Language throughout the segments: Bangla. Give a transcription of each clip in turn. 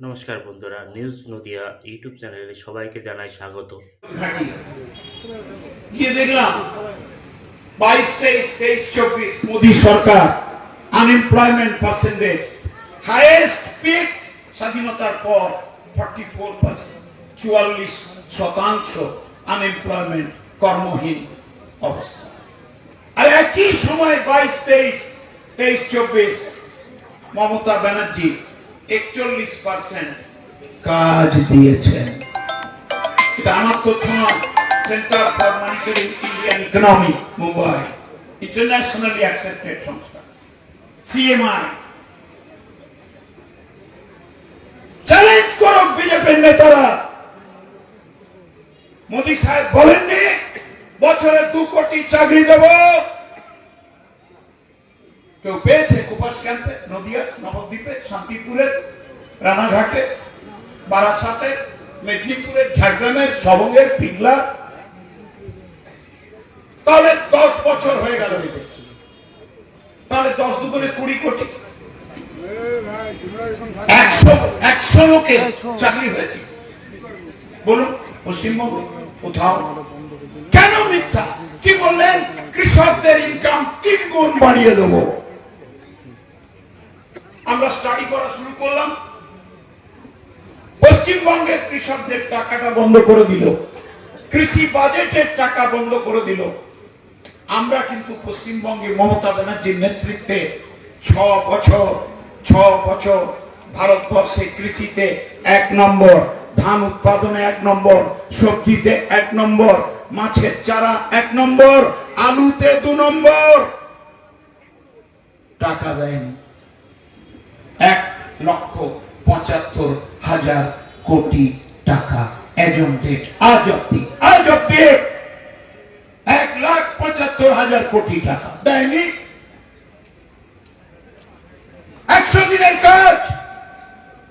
নমস্কার বন্ধুরা, নিউজ নদিয়া ইউটিউব চ্যানেলে সবাইকে জানাই স্বাগত। গিয়ে দেখলাম, বাইশ তেইশ তেইশ, চব্বিশ, মোদী সরকার আনএমপ্লয়মেন্ট পার্সেন্টেজ হাইয়েস্ট পিক স্বাধীনতার পর ফর্টি ফোর পার্সেন্ট চুয়াল্লিশ শতাংশ আনএমপ্লয়মেন্ট কর্মহীন অবস্থা। আর একই সময় বাইশ, তেইশ তেইশ, চব্বিশ মমতা ব্যানার্জি একচল্লিশ পার্সেন্ট কাজ দিয়েছেন। এটা আমার তথ্য নয় centre for monitoring Indian economy Mumbai internationally accepted সংস্থা সিএমআই চ্যালেঞ্জ করো বিজেপির নেতারা। মোদী সাহেব বলেননি বছরে দু কোটি চাকরি দেব। কেউ পেয়েছে কুপাস ক্যাম্পে, নদিয়া, নবদ্বীপে শান্তিপুরের রানাঘাটে, বারাসাতে মেদিনীপুরের ঝাড়গ্রামের সবঙ্গের পিংলা। তাহলে দশ বছর হয়ে গেল তাহলে দশ দুগুণে কুড়ি কোটি। একশো একশো লোকে চাকরি হয়েছে। বলুন, পশ্চিমবঙ্গ, কোথাও? কেন মিথ্যা? কি বললেন? কৃষকদের ইনকাম তিন গুণ বাড়িয়ে দেবো। আমরা স্টাডি করা শুরু করলাম। পশ্চিমবঙ্গের কৃষকদের টাকাটা বন্ধ করে দিল। কৃষি বাজেটের টাকা বন্ধ করে দিল। আমরা কিন্তু পশ্চিমবঙ্গে মমতা ব্যানার্জির নেতৃত্বে ছ বছর ছ বছর ভারতবর্ষে কৃষিতে এক নম্বর, ধান উৎপাদনে এক নম্বর, সবজিতে এক নম্বর, মাছের চারা এক নম্বর, আলুতে দু নম্বর। টাকা দেয়নি। এক লক্ষ পঁচাত্তর হাজার কোটি টাকা। আজ অব্দি আজ অব্দি এক লাখ পঁচাত্তর হাজার কোটি টাকা। একশো দিনের কাজ।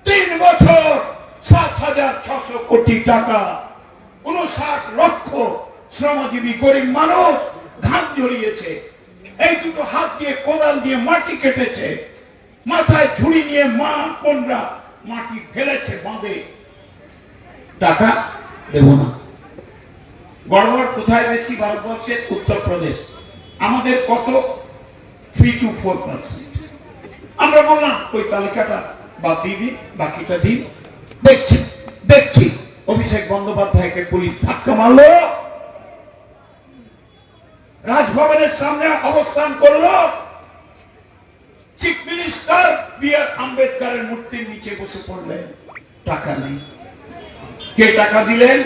তিন বছর সাত হাজার ছশো কোটি টাকা। উনষাট লক্ষ শ্রমজীবী গরিব মানুষ ঘাম জড়িয়েছে এই দুটো হাত দিয়ে কোদাল দিয়ে মাটি কেটেছে। মাথায় ঝুড়ি নিয়ে মা বোনরা মাটি ফেলেছে, বাঁধে। টাকা দেব না। গড়বড় কোথায় বেশি ভারতবর্ষে? উত্তরপ্রদেশ। আমাদের কত? থ্রি টু ফোর পার্সেন্ট আমরা বললাম, ওই তালিকাটা বাদ দিয়ে দিন, বাকিটা দিন। দেখছি দেখছি। অভিষেক বন্দ্যোপাধ্যায়কে পুলিশ ধাক্কা মারলো। রাজভবনের সামনে অবস্থান করল। বি আম্বেদকারের মূর্তির নিচে বসে পড়লেন। টাকা নেই। কে টাকা দিলেন?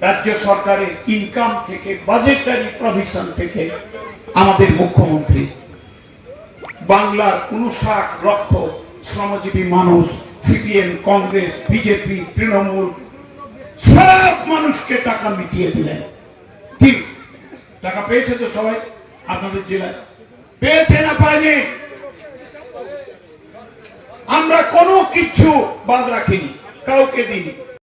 রাজ্য সরকারের ইনকাম থেকে বাজেটারি প্রভিশন থেকে আমাদের মুখ্যমন্ত্রী। বাংলার উনষাট লক্ষ শ্রমজীবী মানুষ, সিপিএম, কংগ্রেস, বিজেপি, তৃণমূল, সব মানুষকে টাকা মিটিয়ে দিলেন। কি? টাকা পেয়েছে তো সবাই? আপনাদের জেলায়। পেয়েছে না পায়নি? কিছু বাদ রাখিনি কাউকে দিইনি।